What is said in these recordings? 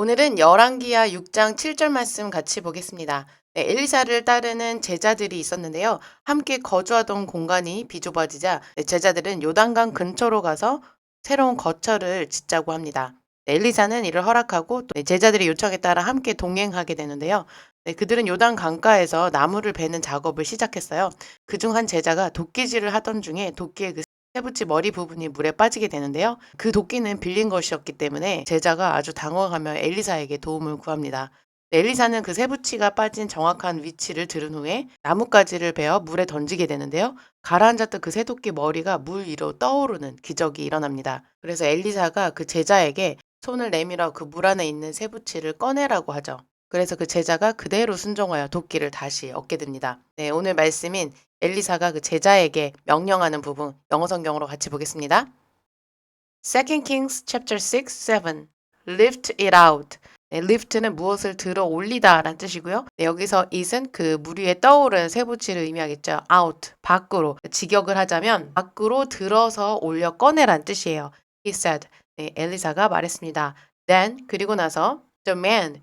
오늘은 열왕기하 6장 7절 말씀 같이 보겠습니다. 네, 엘리사를 따르는 제자들이 있었는데요. 함께 거주하던 공간이 비좁아지자 네, 제자들은 요단강 근처로 가서 새로운 거처를 짓자고 합니다. 네, 엘리사는 이를 허락하고 또 네, 제자들의 요청에 따라 함께 동행하게 되는데요. 네, 그들은 요단 강가에서 나무를 베는 작업을 시작했어요. 그중 한 제자가 도끼질을 하던 중에 도끼의 그 세부치 머리 부분이 물에 빠지게 되는데요. 그 도끼는 빌린 것이었기 때문에 제자가 아주 당황하며 엘리사에게 도움을 구합니다. 네, 엘리사는 그 세부치가 빠진 정확한 위치를 들은 후에 나뭇가지를 베어 물에 던지게 되는데요. 가라앉았던 그 새도끼 머리가 물 위로 떠오르는 기적이 일어납니다. 그래서 엘리사가 그 제자에게 손을 내밀어 그 물 안에 있는 세부치를 꺼내라고 하죠. 그래서 그 제자가 그대로 순종하여 도끼를 다시 얻게 됩니다. 네, 오늘 말씀인 엘리사가 그 제자에게 명령하는 부분 영어 성경으로 같이 보겠습니다. 2 Kings chapter 6, 7 Lift it out. 네, lift는 무엇을 들어 올리다 라는 뜻이고요. 네, 여기서 it은 그 물 위에 떠오른 세부치를 의미하겠죠. out, 밖으로. 직역을 하자면 밖으로 들어서 올려 꺼내란 뜻이에요. He said. 네, 엘리사가 말했습니다. Then, 그리고 나서 the man,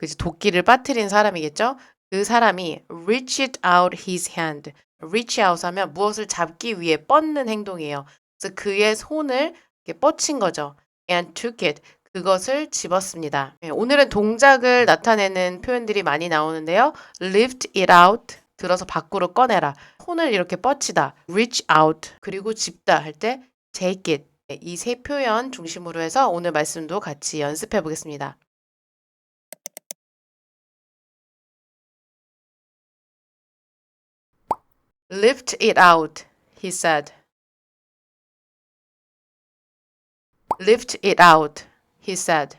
그 도끼를 빠뜨린 사람이겠죠. 그 사람이 reached out his hand. reach out 하면 무엇을 잡기 위해 뻗는 행동이에요. 그래서 그의 손을 이렇게 뻗친 거죠. and took it. 그것을 집었습니다. 네, 오늘은 동작을 나타내는 표현들이 많이 나오는데요. lift it out. 들어서 밖으로 꺼내라. 손을 이렇게 뻗치다. reach out. 그리고 집다 할 때 take it. 이 세 표현 중심으로 해서 오늘 말씀도 같이 연습해 보겠습니다. Lift it out, he said. Lift it out, he said.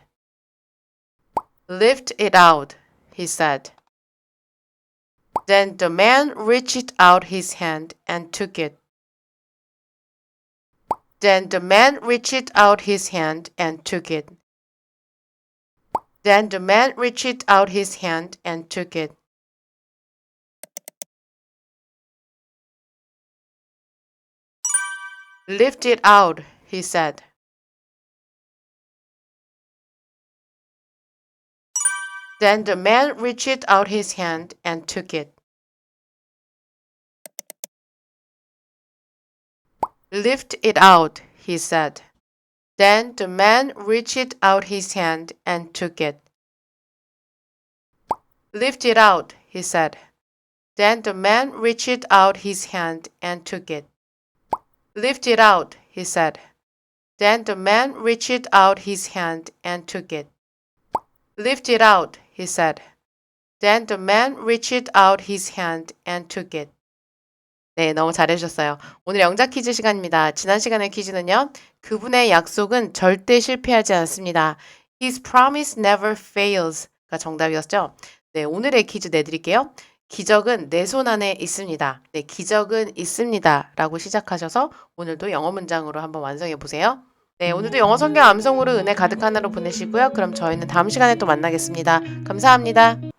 Lift it out, he said. Then the man reached out his hand and took it. Then the man reached out his hand and took it. Then the man reached out his hand and took it. Lift it out, he said. Then the man reached out his hand and took it. Lift it out, he said. Then the man reached out his hand and took it. Lift it out, he said. Then the man reached out his hand and took it. Lift it out, he said. Then the man reached out his hand and took it. Lift it out, he said. Then the man reached out his hand and took it. 네, 너무 잘해주셨어요. 오늘 영작 퀴즈 시간입니다. 지난 시간의 퀴즈는요. 그분의 약속은 절대 실패하지 않습니다. His promise never fails가 정답이었죠. 네, 오늘의 퀴즈 내드릴게요. 기적은 내 손 안에 있습니다. 네, 기적은 있습니다. 라고 시작하셔서 오늘도 영어 문장으로 한번 완성해 보세요. 네, 오늘도 영어 성경 암송으로 은혜 가득 하나로 보내시고요. 그럼 저희는 다음 시간에 또 만나겠습니다. 감사합니다.